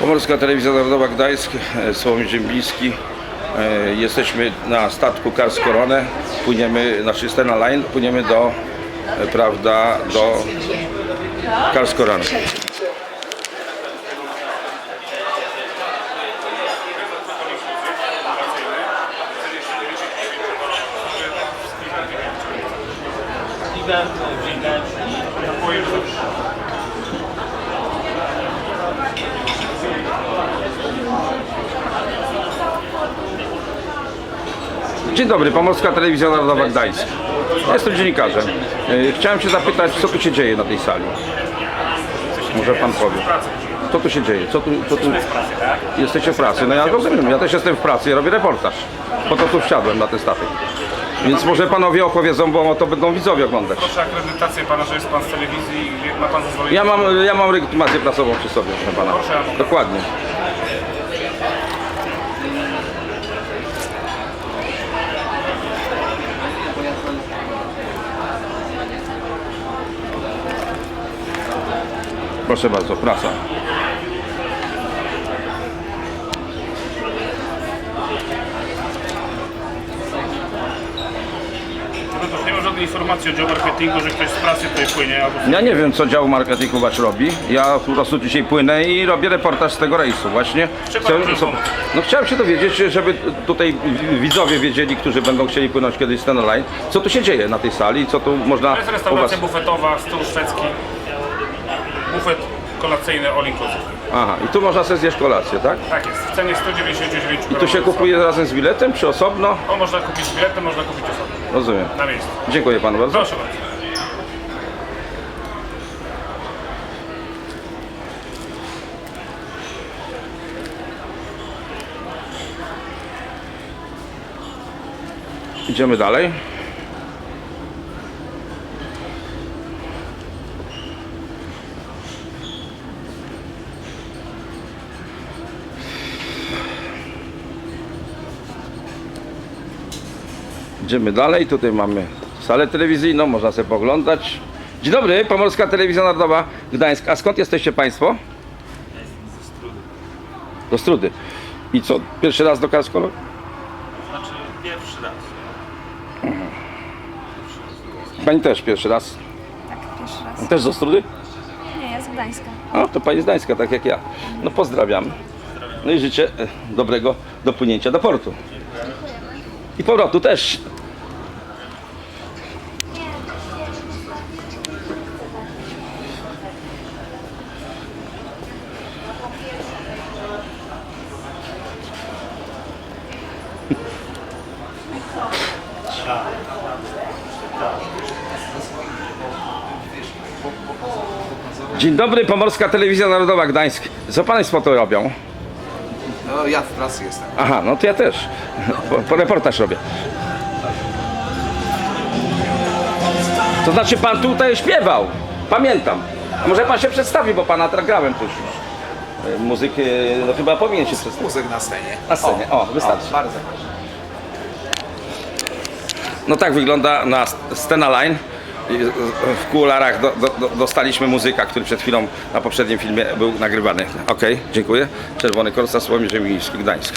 Pomorska Telewizja Narodowa Gdańsk, e, Sławomir Ziembiński. E, Jesteśmy na statku Kars Koronę. Płyniemy, znaczy Stena Line, płyniemy do, e, prawda, do Kars. Dzień dobry, Pomorska Telewizja Narodowa Gdańsk. Jestem dziennikarzem. E, Chciałem się zapytać, co tu się dzieje na tej sali? Może pan powie. Co tu się dzieje? Co tu, co tu... Jesteście w pracy. No ja rozumiem, ja też jestem w pracy, ja robię reportaż. Po to tu wsiadłem na ten statek. Więc może panowie opowiedzą, bo to będą widzowie oglądać. Proszę akredytację pana, że jest pan z telewizji i ma pan zezwolenie. Ja mam, ja mam legitymację prasową przy sobie, proszę pana. Dokładnie. Proszę bardzo, prasa. Nie ma żadnej informacji o dział marketingu, że ktoś z pracy tutaj płynie albo Ja nie wiem, co dział marketingu wasz robi. Ja po prostu dzisiaj płynę i robię reportaż z tego rejsu właśnie. Pan pomóc? no chciałem się dowiedzieć, żeby tutaj widzowie wiedzieli, którzy będą chcieli płynąć kiedyś ten line, co tu się dzieje na tej sali, co tu można To jest u restauracja was... bufetowa, stół szwedzki, bufet kolacyjny all inclusive. Aha, i tu można sobie zjeść kolację, tak? Tak jest, w cenie 199 I tu się kupuje razem z biletem, czy osobno? O, można kupić z biletem, można kupić osobno, Rozumiem. na miejscu. Dziękuję panu bardzo. Proszę bardzo. Idziemy dalej. Idziemy dalej. Tutaj mamy salę telewizyjną, można sobie poglądać. Dzień dobry, Pomorska Telewizja Narodowa Gdańsk. A skąd jesteście Państwo? Do Strudy. I co, pierwszy raz do Karskolo? Znaczy pierwszy raz. Pani też pierwszy raz. Tak, pierwszy raz. Też z Ostrudy? Nie, ja z Gdańska. O, to pani z Gdańska, tak jak ja. No pozdrawiam. No i życzę e, dobrego dopłynięcia do portu. I powrotu też. Dzień dobry, Pomorska Telewizja Narodowa Gdańsk. Co państwo to robią? No ja w pracy jestem. Aha, no to ja też. Po, po reportaż robię. To znaczy pan tutaj śpiewał. Pamiętam. A może pan się przedstawi, bo pana grałem tu już. E, Muzyk, e, no chyba powinien się przedstawić. Muzyk na scenie. Na scenie, o, wystarczy. O, bardzo proszę. No tak wygląda na Stena Line. W kularach do, do, do, dostaliśmy muzyka, który przed chwilą na poprzednim filmie był nagrywany. Okej, dziękuję. Czerwony Korsa, Słomir Ziemiński, Gdańsk.